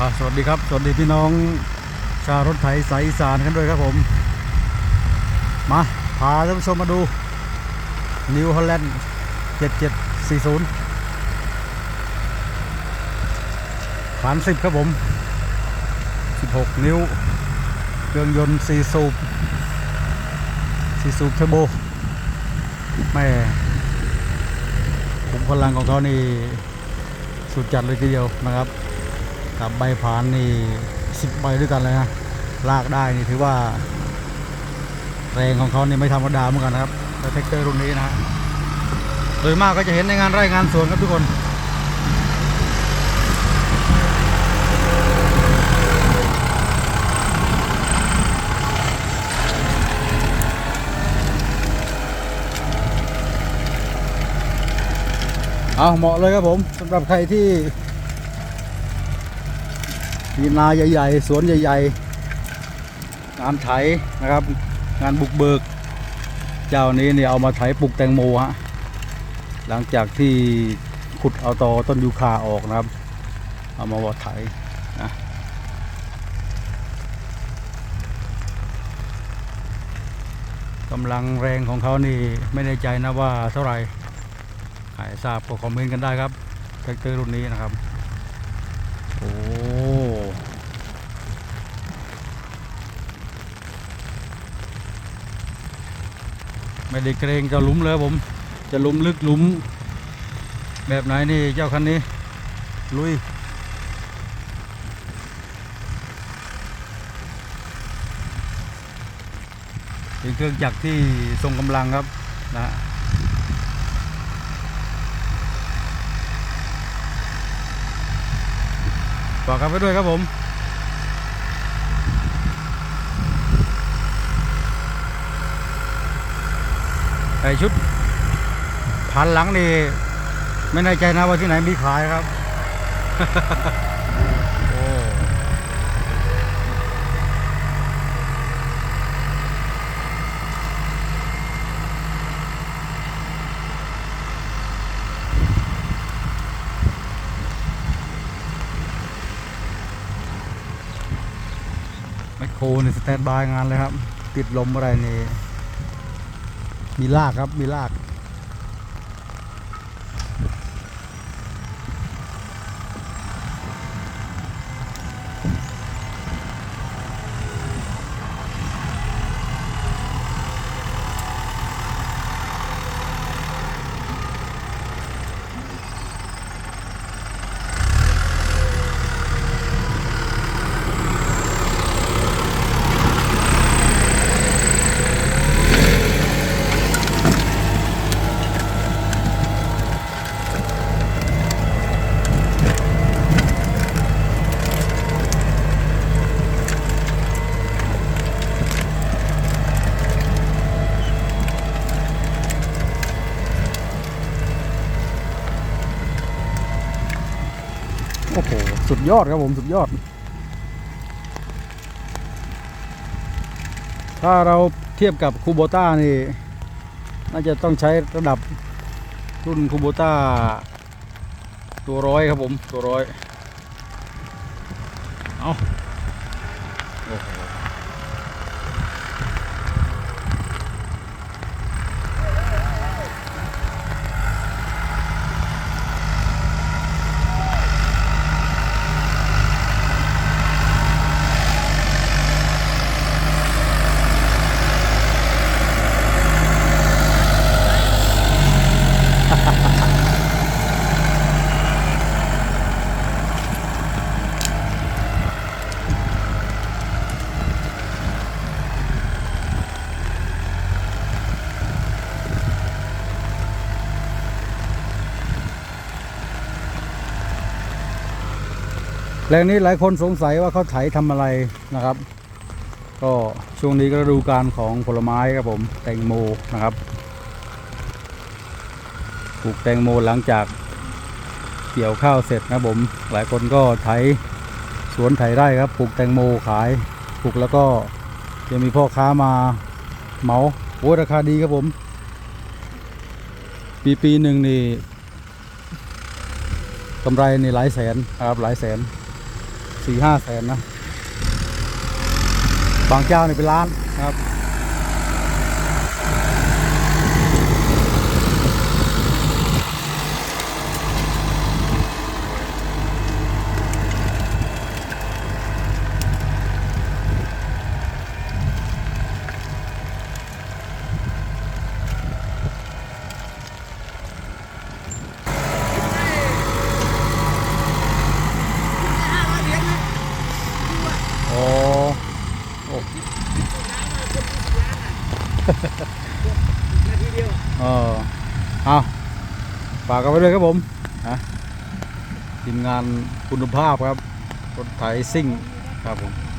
สวัสดีครับ สวัสดีพี่น้องชาวรถไถสายอีสานกันด้วยครับผม มาพาท่านผู้ชมมาดูนิวฮอลแลนด์7740ฐาน10 ครับผม 16 นิ้ว เครื่องยนต์ 4 สูบ 4 สูบเทอร์โบแม่ขุมพลังของเขานี่สุดจัดเลยทีเดียวนะครับ กับใบผานนี่สิบใบด้วยกันเลยนะลากได้นี่ถือว่า แรงของเขานี่ไม่ธรรมดาเหมือนกันนะครับแล้วแท็กเตอร์รุ่นนี้นะฮะโดยมากก็จะเห็นในงานไร่งานสวนครับทุกคนเอาเหมาะเลยครับผมสำหรับใครที่ มีนาใหญ่ๆ สวนใหญ่ ๆ งานไถนะครับ งานบุกเบิก เจ้านี้เนี่ยเอามาไถปลูกแตงโมฮะหลังจากที่ขุดเอาตอต้นยูคาออกนะครับ เอามาวัดไถนะกำลังแรงของเขานี่ไม่แน่ใจนะว่าเท่าไหร่ใครทราบก็คอมเมนต์กันได้ครับแท็กเตอร์รุ่นนี้นะครับ ไม่ได้เกรงจะลุมเลยผม จะลุมลึกลุม แบบไหนนี่เจ้าคันนี้ ลุยเป็นเครื่องจักรที่ทรงกำลังครับนะฮะฝากกันไปด้วยครับผม ไอชุดพันหลังนี่ ไม่แน่ใจนะว่าที่ไหนมีขายครับโอ้ไมคโครนี่สแตนบายงานเลยครับ ติดลมอะไรนี่ มีลากครับมีลาก อ้โห สุดยอดครับผม สุดยอด ถ้าเราเทียบกับคูโบต้านี่ น่าจะต้องใช้ระดับรุ่นคูโบต้า ตัวร้อยครับผม ตัวร้อย เอาโอ้โห แรงนี้หลายคนสงสัยว่าเขาไถทำอะไรนะครับ ก็ช่วงนี้ก็ฤดูการของผลไม้ครับผมแตงโมนะครับปลูกแตงโมหลังจากเกี่ยวข้าวเสร็จนะผมหลายคนก็ไถสวนไถไร่ครับปลูกแตงโมขายปลูกแล้วก็จะมีพ่อค้ามาเหมาโอ้ราคาดีครับผม ปีปีหนึ่งนี่กำไรนี่หลายแสนนะครับหลายแสน สี่ห้าแสนนะ บางเจ้านี่เป็นล้านนะครับ โอ้โอ้ นาทีเดียวเออเอาฝากกันไว้ด้วยครับผมนะทีมงานคุณภาพครับรถไถซิ่งครับผม